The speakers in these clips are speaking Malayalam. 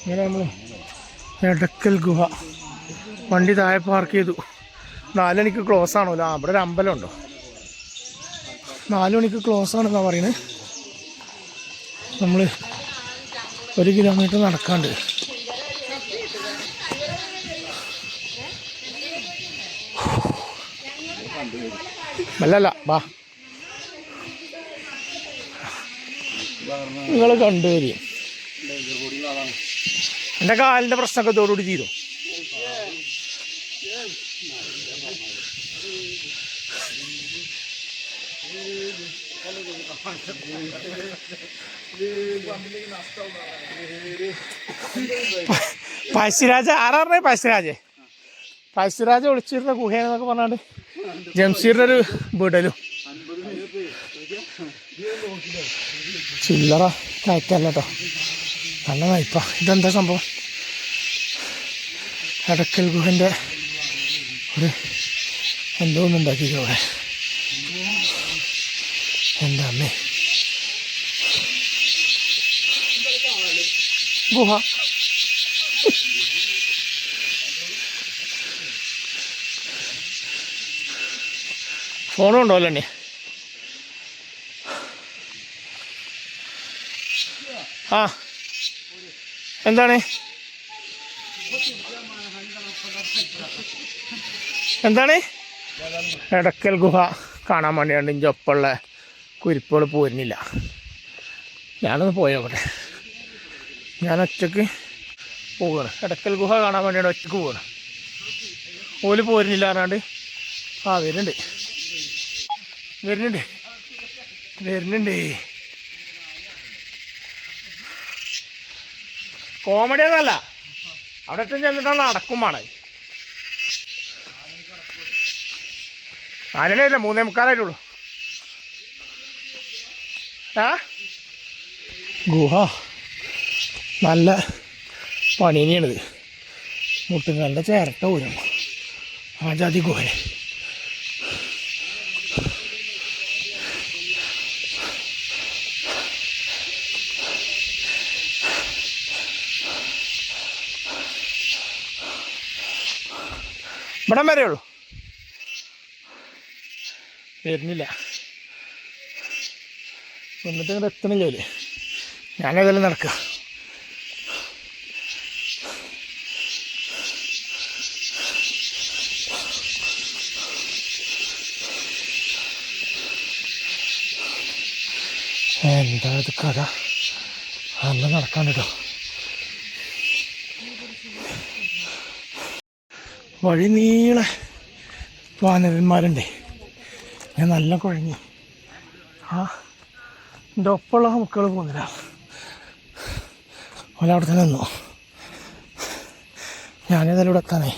ഇങ്ങനെ നമ്മൾ എടക്കൽ ഗുഹ. വണ്ടി താഴെ പാർക്ക് ചെയ്തു. നാല് മണിക്ക് ക്ലോസ് ആണോ? ആ അവിടെ ഒരു അമ്പലം ഉണ്ടോ നാല് മണിക്ക് ക്ലോസ് ആണെന്നാണ് പറയുന്നത് നമ്മൾ ഒരു കിലോമീറ്റർ നടക്കാണ്ട്. അല്ലല്ല വാ. നിങ്ങൾ കണ്ടുവരി എന്റെ കാലിന്റെ പ്രശ്നമൊക്കെ ഇതോടുകൂടി തീരും. പഴശ്ശിരാജ ആരാ പറഞ്ഞേ പഴശ്ശിരാജേ പഴശ്ശിരാജ ഒളിച്ചിരുന്ന ഗുഹയെന്നൊക്കെ പറഞ്ഞാണ്ട് ജംഷീറിന്റെ ഒരു വിടലും. ചില്ലറ കയറ്റല്ല നല്ല വായ്പ ഇതെന്താ സംഭവം? അടക്കൽ ഗുഹന്റെ ഒരു എന്തോ ഒന്ന് ഉണ്ടാക്കിയിരിക്കും അവിടെ. എന്താ അമ്മേ? ഗുഹ. ഫോണും ഉണ്ടോ അല്ലേ ആ. എന്താണ്? എന്താണ്? എടക്കൽ ഗുഹ കാണാൻ വേണ്ടിയാണ് ഇഞ്ച ഒപ്പമുള്ള കുരിപ്പുകൾ പോരുന്നില്ല. ഞാനൊന്ന് പോയോട്ടെ ഞാൻ ഒറ്റയ്ക്ക് പോവുകയാണ് എടക്കൽ ഗുഹ കാണാൻ വേണ്ടിയാണ് ഒറ്റയ്ക്ക് പോവുകയാണ് ഓൽ പോരുന്നില്ല പറഞ്ഞാണ്ട്. ആ വരുന്നുണ്ട്. വരുന്നുണ്ട്. വരുന്നുണ്ട്. കോമഡി ഒന്നല്ല അവിടെ എത്തും ചെന്നിട്ടാണ് നടക്കും വേണം ഇല്ല മൂന്നേ മുക്കാലായിട്ടുള്ളൂ. ഗുഹ. നല്ല പണി തന്നെയാണിത്. മുട്ടുകാലിന്റെ ചേരട്ട ഊരം. ആ ജാതി ഗുഹ. ഇവിടം വരെ ഉള്ളൂ. വരുന്നില്ല. വന്നിട്ട് ഇങ്ങോട്ട് എത്തണില്ല അവർ ഞാനതെല്ലാം നടക്കുക. എന്താ ഇത് കഥ? അന്ന് നടക്കാൻ കേട്ടോ വഴി നീളെ വാനരന്മാരുണ്ടേ. ഞാൻ നല്ല കുഴങ്ങി ആ എന്റെ ഒപ്പമുള്ള മുക്കൾ പോകുന്നില്ല ഒരവിടെ തന്നെ നിന്നു ഞാനേതായാലും ഇവിടെ എത്താനേ.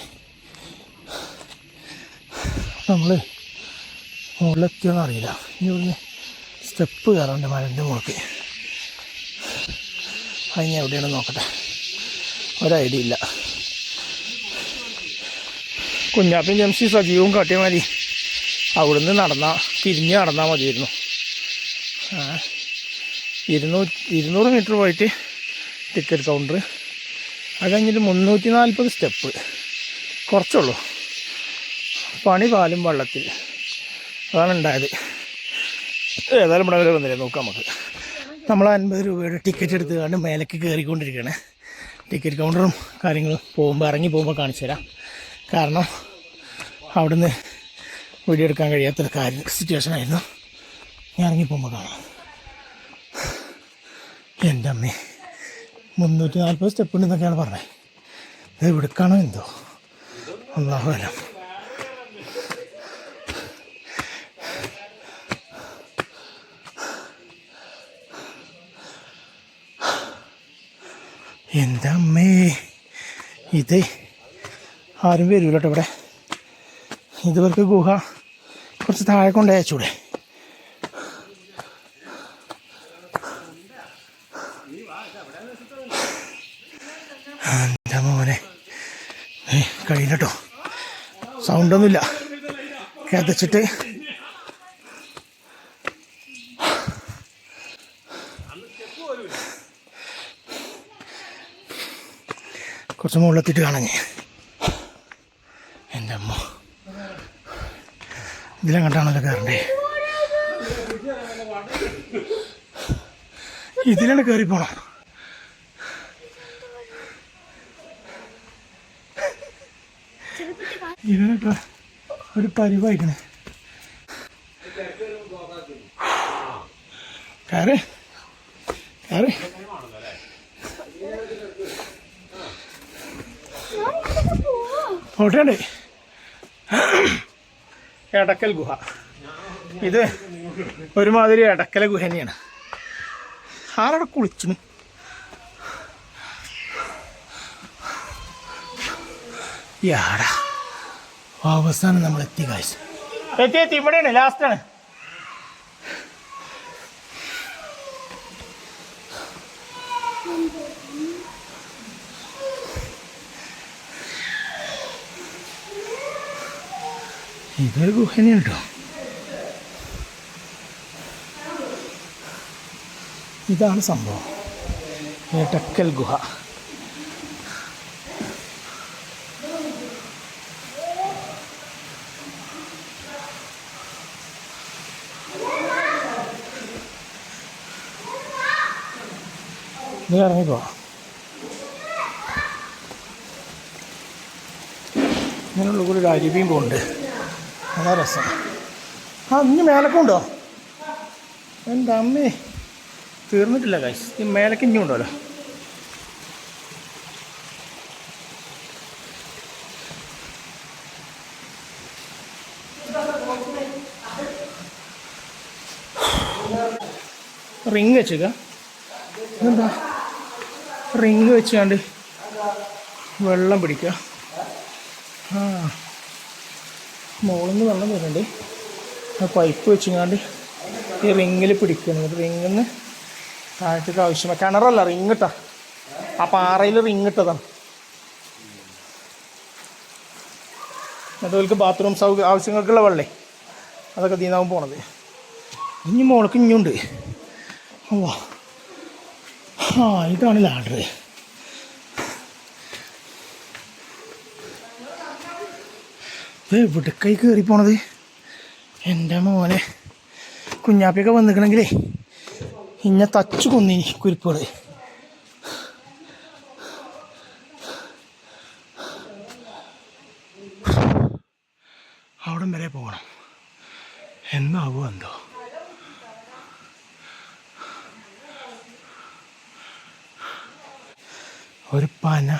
നമ്മൾ മുകളിലെത്തിയോന്ന് അറിയില്ല. ഇനി ഇവിടുന്ന് സ്റ്റെപ്പ് കയറാണ്ട് മരന്റെ മുകളിൽ അതിന് എവിടെയാണ് നോക്കട്ടെ. ഐഡിയ ഇല്ല. കുഞ്ഞാപ്പൻ ജംസി സജീവും കാട്ടിയ മതി അവിടുന്ന് നടന്നാൽ തിരിഞ്ഞ് നടന്നാൽ മതിയായിരുന്നു. ഇരുന്നൂ ഇരുന്നൂറ് മീറ്റർ പോയിട്ട് ടിക്കറ്റ് കൗണ്ടർ. അത് കഴിഞ്ഞിട്ട് മുന്നൂറ്റി നാൽപ്പത് സ്റ്റെപ്പ്. കുറച്ചുള്ളൂ. പണി പാലും വെള്ളത്തിൽ. അതാണ് ഉണ്ടായത്. ഏതായാലും ഇവിടെ വരെ വന്നില്ലേ? നോക്കാം നമുക്ക്. നമ്മൾ അൻപത് രൂപയുടെ ടിക്കറ്റ് എടുത്ത് കണ്ട് മേലേക്ക് കയറിക്കൊണ്ടിരിക്കുകയാണ്. ടിക്കറ്റ് കൗണ്ടറും കാര്യങ്ങളും പോകുമ്പോൾ ഇറങ്ങി പോകുമ്പോൾ കാണിച്ചു തരാം. കാരണം അവിടുന്ന് വീഡിയോ എടുക്കാൻ കഴിയാത്തൊരു കാര്യം സിറ്റുവേഷൻ ആയിരുന്നു. ഞാൻ ഇറങ്ങി പോകുമ്പോൾ കാണാം. എന്റെ അമ്മേ മുന്നൂറ്റി നാൽപ്പത് സ്റ്റെപ്പ് ഉണ്ടെന്നൊക്കെയാണ് പറഞ്ഞത് ഇത് ഇവിടുക്കാണോ എന്തോ. അള്ളാഹു അലം. എന്റെ അമ്മേ ഇത് ആരും വരൂല കേട്ടോ ഇവിടെ. ഇതുവർക്ക് ഗുഹ കുറച്ച് താഴെ കൊണ്ട് അയച്ചൂടെ? എന്റെ മോനെ? കഴിയില്ല സൗണ്ടൊന്നുമില്ല. കിതച്ചിട്ട്. കുറച്ച് മുകളിലെത്തിയിട്ട് കാണാൻ ഞാൻ എന്റെ അമ്മ ഇതിലെങ്ങോട്ടാണല്ലോ കയറണ്ടേ? ഇതിലാണ് കയറി പോണം. ഇതിനൊക്കെ ഒരു പരിവായിക്കണേ കയറി. കയറി. ഫോട്ടോണ്ട് എടക്കൽ ഗുഹ. ഇത് ഒരുമാതിരി എടക്കല ഗുഹ തന്നെയാണ്. ആരവിടെ കുളിച്ചു യാടാ അവസാനം നമ്മൾ എത്തി കാഴ്ച എത്തി എത്തി ഇവിടെയാണ് ലാസ്റ്റാണ് ഇതൊരു ഗുഹ തന്നെയാണ് കേട്ടോ ഇതാണ് സംഭവം. ഏട്ടക്കൽ ഗുഹ. നീ ഇറങ്ങിക്കോ. ഇങ്ങനെയുള്ള കൂടെ ഒരു അരുവിയും പോകുന്നുണ്ട് അതാ രസം. ആ ഇനി മേലക്കുണ്ടോ? എന്റെ അമ്മേ? തീർന്നിട്ടില്ല കാശ് ഈ മേലക്ക് ഇനി ഉണ്ടല്ലോ. റിങ് വെച്ചേക്ക. എന്താ റിങ് വെച്ചാണ്ട് വെള്ളം പിടിക്കുക. ആ. മുകളിൽ നിന്ന് വെള്ളം വരുന്നുണ്ട്. ആ പൈപ്പ് വെച്ചിങ്ങാണ്ട് ഈ റിങ്ങിൽ പിടിക്കുന്നു. റിങ്ങിൽ നിന്ന് താഴത്തേക്ക് ആവശ്യമാണ് കിണറല്ല റിങ് ഇട്ടാ ആ പാറയിൽ റിങ് ഇട്ടതാണ് അതുപോലെ ബാത്റൂം സൗകര്യ ആവശ്യങ്ങൾക്കുള്ള വെള്ളേ. അതൊക്കെ ദീനാവും പോണത്. ഇനി മോൾക്ക് ഇനിയുണ്ട് ഓ ആ ഇതാണ് ലാഡർ ഇത് എവിടേക്കായി കയറി പോണത്? എന്റെ മോനെ. കുഞ്ഞാപ്പിയൊക്കെ വന്നിക്കണമെങ്കിലേ ഇന്നെ തച്ചു കൊന്നിനി കുരിപ്പുകൾ അവിടം വരെ പോകണം. എന്നാവോ എന്തോ? ഒരു പന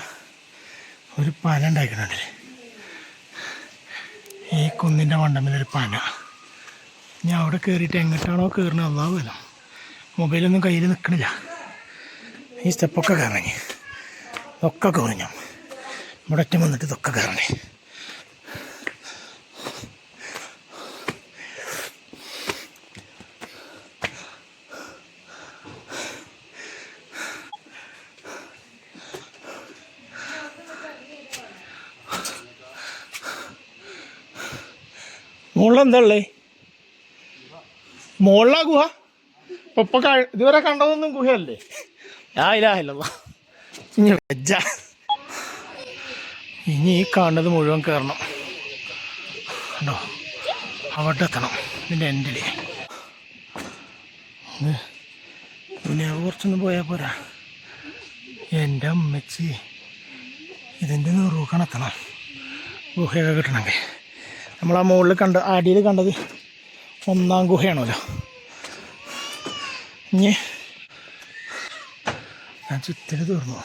ഒരു പന ഉണ്ടാക്കുന്നുണ്ടല്ലേ ഈ കുന്നിന്റെ മണ്ടമ്പിലൊരു പന. ഞാൻ അവിടെ കയറിയിട്ട് എങ്ങോട്ടാണോ കയറുന്നത് അതാവുമല്ലോ മൊബൈലൊന്നും കയ്യിൽ നിൽക്കണില്ല. ഈ സ്റ്റെപ്പൊക്കെ കയറണേ ഇതൊക്കെ കയറിഞ്ഞു ഇവിടെ ഒറ്റ വന്നിട്ട് ഇതൊക്കെ കയറണേ മുകളിലെന്താ ഉള്ളേ മുകളിലാ ഗുഹ? ഇപ്പൊ ഇതുവരെ കണ്ടതൊന്നും ഗുഹയല്ലേ? ആ ഇല്ലാഹില്ല ഇനി ഈ കാണുന്നത് മുഴുവൻ കയറണം കണ്ടോ? അവിടെ എത്തണം. ഇതിന്റെ എൻഡിൽ പിന്നെ കുറച്ചൊന്നും പോയാൽ പോരാ. എന്റെ അമ്മച്ചി ഇതിന്റെ നെറുകണത്തണം ഗുഹയൊക്കെ കിട്ടണമെങ്കിൽ. നമ്മൾ ആ മുകളിൽ കണ്ട അടിയിൽ കണ്ടത് ഒന്നാം ഗുഹയാണല്ലോ. ഇനി ഞാൻ ചുറ്റിന് തീർന്നു.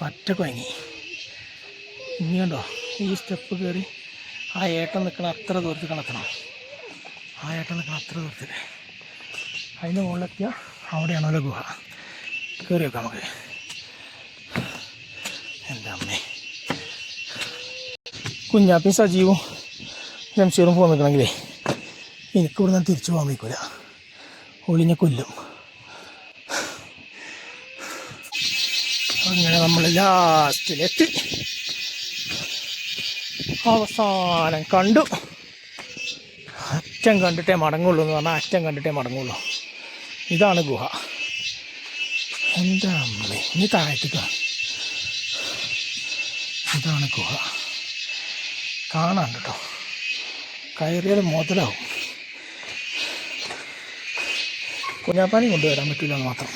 പറ്റ കുഴങ്ങി. ഇനി കണ്ടോ ഈ സ്റ്റെപ്പ് കയറി ആ ഏട്ടൻ നിൽക്കണ അത്ര ദൂരത്ത് കണക്കണം ആ ഏട്ടൻ നിൽക്കണ അത്ര ദൂരത്തിൽ അതിന്റെ മുകളിലെത്തിയ അവിടെയാണല്ലോ ഗുഹ. കയറി വെക്കാം നമുക്ക്. എന്റെ അമ്മേ. കുഞ്ഞാപ്പി സജീവും ജംഷീറും പോകാൻ നിൽക്കണമെങ്കിലേ എനിക്കിവിടെ നിന്ന് തിരിച്ചു പോകാൻ വയ്ക്കൂല. ഒളിഞ്ഞ കൊല്ലും. അങ്ങനെ നമ്മൾ ലാസ്റ്റിലെത്തി അവസാനം കണ്ടു. അറ്റം കണ്ടിട്ടേ മടങ്ങുള്ളൂ എന്ന് പറഞ്ഞാൽ അറ്റം കണ്ടിട്ടേ മടങ്ങുള്ളൂ. ഇതാണ് ഗുഹ. എന്താ അമ്മേ ഇനി താഴത്തേക്കാണ് ഇതാണ് ഗുഹ. കാണാൻ കേട്ടോ. കയറിയാൽ മുതലാവും. കുഞ്ഞാപ്പാനി കൊണ്ടുവരാൻ പറ്റില്ല എന്ന് മാത്രം.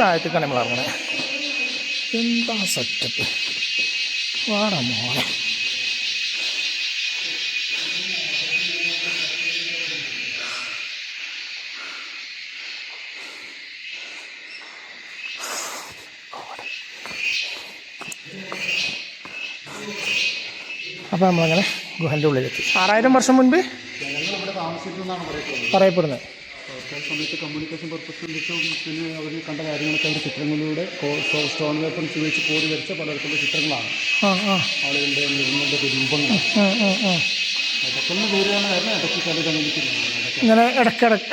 താഴത്തേക്കാണ് നമ്മൾ ഇറങ്ങണേ. എന്താ സെറ്റപ്പ് വാടാ മോളെ അപ്പോൾ നമ്മളങ്ങനെ ഗുഹന്റെ ഉള്ളിലെത്തി. ആറായിരം വർഷം മുൻപ് പറയപ്പെടുന്നത്. സമയത്ത് കമ്മ്യൂണിക്കേഷൻ പിന്നെ അവർ കണ്ട കാര്യങ്ങളൊക്കെ അവർ ചിത്രങ്ങളിലൂടെ സ്റ്റോൺ പേപ്പർ ഉപയോഗിച്ച് കോടി വരച്ച പലതരത്തിലുള്ള ചിത്രങ്ങളാണ്. ആളുകളുടെ മൃഗങ്ങളുടെ രൂപങ്ങൾ പേരാണ് കാരണം ഇടയ്ക്ക് ഇങ്ങനെ ഇടയ്ക്കിടക്ക്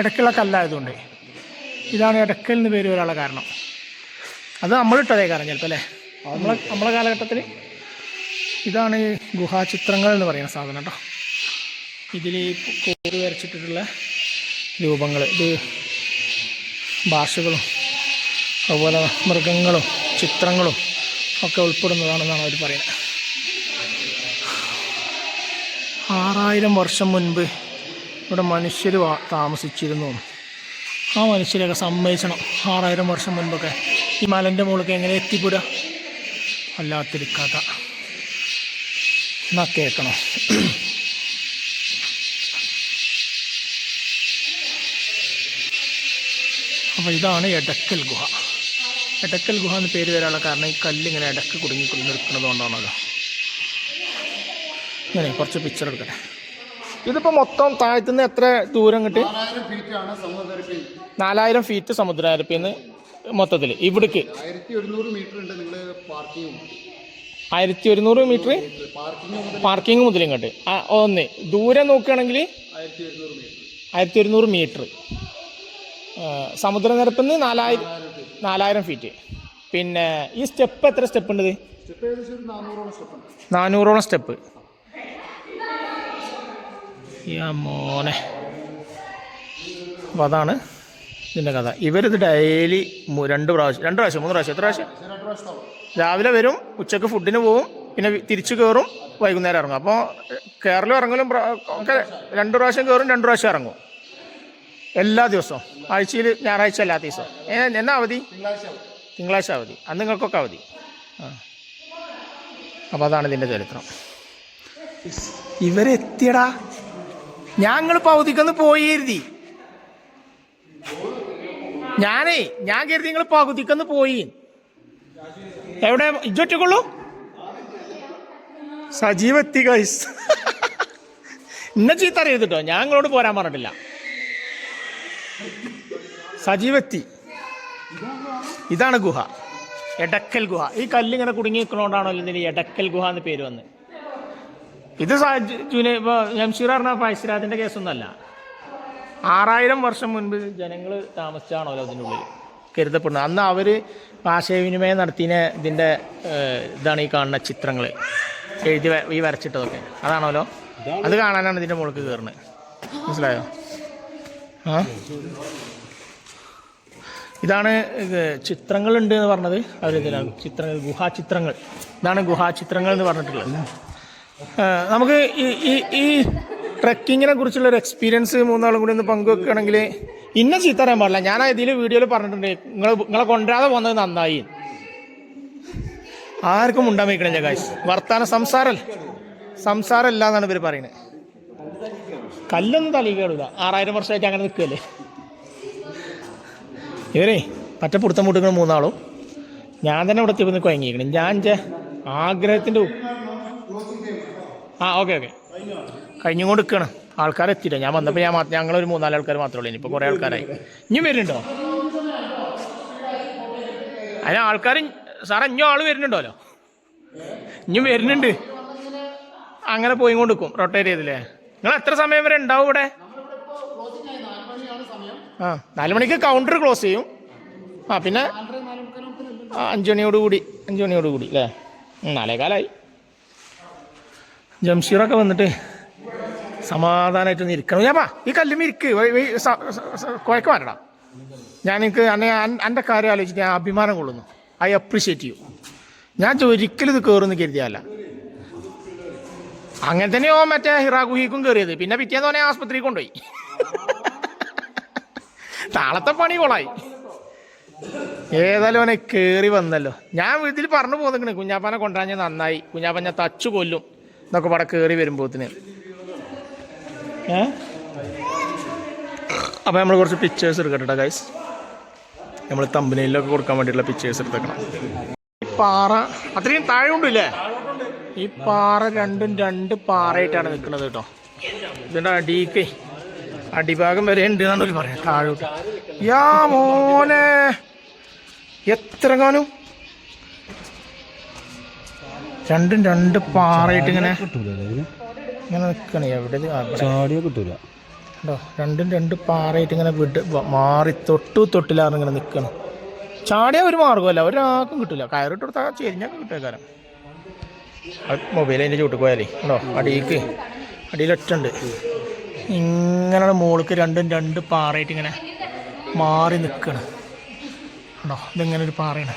ഇടയ്ക്കുള്ള കല്ലായതുകൊണ്ട്. ഇതാണ് ഇടയ്ക്കൽ എന്ന് പേര് വരാനുള്ള കാരണം. അത് നമ്മളിട്ടതേ കാരണം ചിലപ്പോൾ അല്ലേ? നമ്മളെ നമ്മളെ കാലഘട്ടത്തിൽ ഇതാണ് ഗുഹാചിത്രങ്ങൾ എന്ന് പറയുന്ന സാധനം കേട്ടോ. ഇതിൽ കോറി വരച്ചിട്ടിട്ടുള്ള രൂപങ്ങൾ ഇത് ഭാഷകളും അതുപോലെ മൃഗങ്ങളും ചിത്രങ്ങളും ഒക്കെ ഉൾപ്പെടുന്നതാണെന്നാണ് അവർ പറയുന്നത്. ആറായിരം വർഷം മുൻപ് ഇവിടെ മനുഷ്യർ താമസിച്ചിരുന്നു. ആ മനുഷ്യരെയൊക്കെ സമ്മതിച്ചണം. ആറായിരം വർഷം മുൻപൊക്കെ ഈ മലന്റെ മുകളിലൊക്കെ എങ്ങനെ എത്തിപ്പെടുക? വല്ലാത്തൊരു കഥ എന്നാ കേൾക്കണം? അപ്പോൾ ഇതാണ് എടക്കൽ ഗുഹ. എടക്കൽ ഗുഹ എന്ന് പേര് വരാനുള്ള കാരണം ഈ കല്ലിങ്ങനെ ഇടയ്ക്ക് കുടുങ്ങി കുടുങ്ങി നിൽക്കുന്നത് കൊണ്ടാണല്ലോ ഇങ്ങനെ കുറച്ച് പിക്ചർ എടുക്കട്ടെ. ഇതിപ്പോൾ മൊത്തം താഴത്തുനിന്ന് എത്ര ദൂരം കിട്ടി? നാലായിരം ഫീറ്റ് സമുദ്രപ്പിന്ന് മൊത്തത്തിൽ ഇവിടേക്ക്. ആയിരത്തി ഒരുന്നൂറ് മീറ്റർ ഉണ്ട് നിങ്ങൾ പാർക്കിംഗ് ആയിരത്തി ഒരുന്നൂറ് മീറ്റർ പാർക്കിംഗ് മുതൽ ഇങ്ങോട്ട്. ഒന്ന്. ദൂരെ നോക്കുകയാണെങ്കിൽ ആയിരത്തി ഒരുന്നൂറ് മീറ്റർ. സമുദ്രനിരപ്പിൽ നിന്ന് നാലായിരം നാലായിരം ഫീറ്റ് പിന്നെ ഈ സ്റ്റെപ്പ് എത്ര സ്റ്റെപ്പ് ഉണ്ട് നാനൂറോളം സ്റ്റെപ്പ്. മോനെ. അപ്പോൾ അതാണ് ഇതിന്റെ കഥ. ഇവരിത് ഡെയിലി രണ്ട് പ്രാവശ്യം രണ്ട് പ്രാവശ്യം മൂന്ന് പ്രാവശ്യം എത്ര പ്രാവശ്യം? രാവിലെ വരും ഉച്ചയ്ക്ക് ഫുഡിന് പോവും പിന്നെ തിരിച്ചു കയറും വൈകുന്നേരം ഇറങ്ങും. അപ്പോൾ കേരളം ഇറങ്ങലും ഒക്കെ രണ്ട് പ്രാവശ്യം കയറും രണ്ട് പ്രാവശ്യം ഇറങ്ങും. എല്ലാ ദിവസവും. ആഴ്ചയിൽ ഞായറാഴ്ച അല്ലാത്ത ദിവസം എന്നാ അവധി? തിങ്കളാഴ്ച അവധി. അന്ന് നിങ്ങൾക്കൊക്കെ അവധി. ആ. അപ്പോൾ അതാണ് ഇതിന്റെ ചരിത്രം. ഇവരെത്തിയടാ. ഞങ്ങൾ പൗതിക്കൊന്ന് പോയി കരുതി ഞാനേ ഞാൻ കരുതി നിങ്ങൾ പകുതിക്കൊന്ന് പോയി. എവിടെ? ഇജ്ജൊറ്റക്കുള്ളൂ? സജീവത്തി ഗൈസ് ഇന്ന ചീത്ത അറിയത്തിട്ടോ ഞാൻ നിങ്ങളോട് പോരാൻ പറഞ്ഞിട്ടില്ല. സജീവത്തി. ഇതാണ് ഗുഹ. എടക്കൽ ഗുഹ. ഈ കല്ലിങ്ങനെ കുടുങ്ങി നിൽക്കണോണ്ടാണോ ഇതിന് എടക്കൽ ഗുഹ എന്ന് പേര് വന്ന്? ഇത് ജംഷീർ പറഞ്ഞ പൈശ്രാജിന്റെ കേസൊന്നുമല്ല. ആറായിരം വർഷം മുൻപ് ജനങ്ങൾ താമസിച്ചാണല്ലോ അതിന്റെ ഉള്ളിൽ കരുതപ്പെടുന്നത്. അന്ന് അവർ ആശയവിനിമയം നടത്തിയ ഇതിന്റെ ഇതാണ് ഈ കാണുന്ന ചിത്രങ്ങൾ എഴുതി ഈ വരച്ചിട്ടതൊക്കെ. അതാണല്ലോ അത് കാണാനാണ് ഇതിന്റെ മുകളിൽ കയറുന്നത് മനസ്സിലായോ? ആ? ഇതാണ് ഇത് ചിത്രങ്ങളുണ്ട് എന്ന് പറഞ്ഞത്. അവരിതിലാണ് ചിത്രങ്ങൾ ഗുഹാചിത്രങ്ങൾ. ഇതാണ് ഗുഹാചിത്രങ്ങൾ എന്ന് പറഞ്ഞിട്ടുള്ളത്. നമുക്ക് ഈ ഈ ഈ ട്രക്കിങ്ങിനെ കുറിച്ചുള്ള ഒരു എക്സ്പീരിയൻസ് മൂന്നാളും കൂടി ഒന്ന് പങ്കുവെക്കുകയാണെങ്കിൽ ഇന്ന ചീത്ത അറിയാൻ പാടില്ല. ഞാൻ ഇതിൽ വീഡിയോയിൽ പറഞ്ഞിട്ടുണ്ട്. നിങ്ങൾ നിങ്ങളെ കൊണ്ടുവരാതെ പോകുന്നത് നന്നായി. ആർക്കും ഉണ്ടാൻ വയ്ക്കണില്ല കാശ് വർത്താന സംസാരം സംസാരമല്ല എന്നാണ് ഇവർ പറയുന്നത്. കല്ലൊന്നും തലയിൽ കേടില്ല ആറായിരം വർഷമായിട്ട് അങ്ങനെ നിൽക്കുകയല്ലേ? ഇവരേ പറ്റ പുടുത്തം മുട്ടുകൾ മൂന്നാളും ഞാൻ തന്നെ ഇവിടെ എത്തിയപ്പോൾ കുഴങ്ങിയിരിക്കണം ഞാൻ ആഗ്രഹത്തിന്റെ ആ ഓക്കെ ഓക്കെ കഴിഞ്ഞും കൊണ്ട് നിൽക്കണം ആൾക്കാർ എത്തിയില്ല ഞാൻ വന്നപ്പോൾ ഞാൻ ഞങ്ങളൊരു മൂന്നാൽ ആൾക്കാർ മാത്രമേ ഉള്ളൂ. ഇനിയിപ്പോൾ കുറേ ആൾക്കാരായി. ഇനി വരുന്നുണ്ടോ? അതിന് ആൾക്കാർ സാറേ ഇഞ്ഞോ ആൾ വരുന്നുണ്ടല്ലോ? ഇനി വരുന്നുണ്ട്. അങ്ങനെ പോയി കൊണ്ട് നിൽക്കും റൊട്ടേറ്റ് ചെയ്തില്ലേ? നിങ്ങൾ എത്ര സമയം വരെ ഉണ്ടാവും ഇവിടെ? ആ നാല് മണിക്ക് കൗണ്ടർ ക്ലോസ് ചെയ്യും. ആ പിന്നെ അഞ്ച് മണിയോട് കൂടി. അഞ്ച് മണിയോട് കൂടി അല്ലേ? നാലേകാലായി. ജംഷീറൊക്കെ വന്നിട്ട് സമാധാനമായിട്ടൊന്ന് ഇരിക്കണം ഞാപ്പാ ഈ കല്ലുമ്മ ഇരിക്ക് കുഴക്ക് മാറ്റടാ ഞാൻ എനിക്ക് എന്നെ എന്റെ കാര്യം ആലോചിച്ച് ഞാൻ അഭിമാനം കൊള്ളുന്നു. ഐ അപ്രീഷിയേറ്റ് യു ഞാൻ ഒരിക്കലും ഇത് കയറുമെന്ന് കരുതിയല്ല അങ്ങനെ തന്നെയോ മറ്റേ ഹിറാഗുഹിക്കും കയറിയത് പിന്നെ പിറ്റേന്ന് പറഞ്ഞാൽ ആസ്പത്രിയിൽ കൊണ്ടുപോയി. താളത്തെ പണി കൊളായി. ഏതായാലും അവനെ കയറി വന്നല്ലോ. ഞാൻ വീട്ടിൽ പറഞ്ഞു പോന്നിക്കണ് കുഞ്ഞാപ്പാനെ കൊണ്ടുവരാൻ നന്നായി. കുഞ്ഞാപ്പൻ ഞാൻ തച്ചു കൊല്ലും എന്നൊക്കെ പട കയറി വരുമ്പോത്തിന്. ഏ? അപ്പോൾ നമ്മൾ കുറച്ച് പിക്ചേഴ്സ് എടുക്കട്ടെ ഗൈസ് നമ്മൾ തമ്പനയിലൊക്കെ കൊടുക്കാൻ വേണ്ടിയിട്ടുള്ള പിക്ചേഴ്സ് എടുത്തേക്കണം. ഈ പാറ അത്രയും താഴെ ഉണ്ടല്ലേ ഈ പാറ രണ്ടും രണ്ട് പാറയായിട്ടാണ് നിൽക്കുന്നത് കേട്ടോ. ഇതിന്റെ അടിക്ക് അടിഭാഗം വരെ ഉണ്ട് എന്നാണ് ഒരു പറയാം താഴോട്ട്. യാ മോനെ! എത്ര കാലം രണ്ടും രണ്ട് പാറയിട്ടിങ്ങനെ ഇങ്ങനെ നിൽക്കണേ എവിടെ? ചാടിയോ കിട്ടൂല. കണ്ടോ? രണ്ടും രണ്ട് പാറയിട്ട് ഇങ്ങനെ വിട്ട് മാറി തൊട്ടു തൊട്ടിലാറ് ഇങ്ങനെ നിൽക്കണം ചാടിയ ഒരു മാർഗമല്ല ഒരാൾക്കും കിട്ടില്ല കയറിട്ട് കൊടുത്താൽ ചെരിഞ്ഞൊക്കെ കിട്ടുക മൊബൈൽ അതിന്റെ ചൂട്ട് പോയാലേ. ഉണ്ടോ അടിയിക്ക് അടിയിലൊറ്റുണ്ട് ഇങ്ങനെ മോൾക്ക് രണ്ടും രണ്ട് പാറയിട്ട് ഇങ്ങനെ മാറി നിൽക്കണം ഉണ്ടോ ഇതിങ്ങനെ ഒരു പാറയാണ്.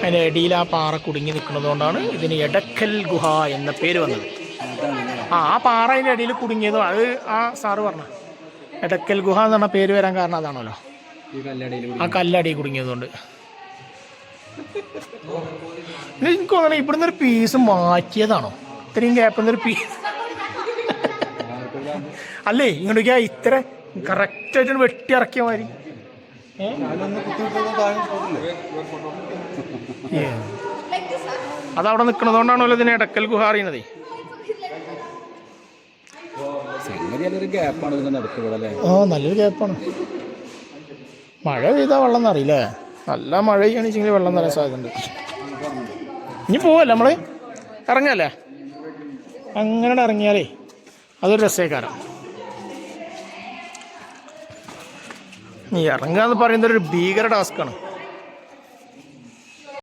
അതിന്റെ ഇടയിൽ ആ പാറ കുടുങ്ങി നിൽക്കുന്നതുകൊണ്ടാണ് ഇതിന് എടക്കൽ ഗുഹ എന്ന പേര് വന്നത്. ആ ആ പാറ അതിന്റെ ഇടയിൽ കുടുങ്ങിയതും അത് ആ സാറ് പറഞ്ഞു. എടക്കൽ ഗുഹ എന്ന് പറഞ്ഞ പേര് വരാൻ കാരണം അതാണല്ലോ. ഈ കല്ലടയിൽ ആ കല്ലടി കുടുങ്ങിയതുകൊണ്ട്. എനിക്ക് തോന്നണ ഇവിടുന്ന് ഒരു പീസ് മാറ്റിയതാണോ? ഇത്രയും ഗ്യാപ്പിൽ ഒരു പീസ് അല്ലേ ഇങ്ങോട്ടേക്ക് ഇത്ര കറക്റ്റായിട്ട് വെട്ടി ഇറക്കിയ മാതിരി. അതവിടെ നിൽക്കണതുകൊണ്ടാണല്ലോ ഇതിനെ ഇടക്കൽ ഗുഹ അറിയണതേ സംഗതി അതൊരു ഗ്യാപ്പാണ് ഇതിന്റെ നടുക്ക് ഇവിടെ അല്ലേ ആ നല്ലൊരു ഗ്യാപ്പാണ് മഴ പെയ്താൽ വെള്ളം നിറയില്ലേ? നല്ല മഴ പെയ്യണിച്ചെങ്കിൽ വെള്ളം നിറയാൻ സാധ്യതയുണ്ട്. ഇനി പോവല്ലേ നമ്മൾ? ഇറങ്ങല്ലേ? അങ്ങനെ ഇറങ്ങിയാലേ അതൊരു രസേക്കാരം. നീ ഇറങ്ങുക എന്ന് പറയുന്നത് ഒരു ഭീകര ടാസ്ക്കാണ്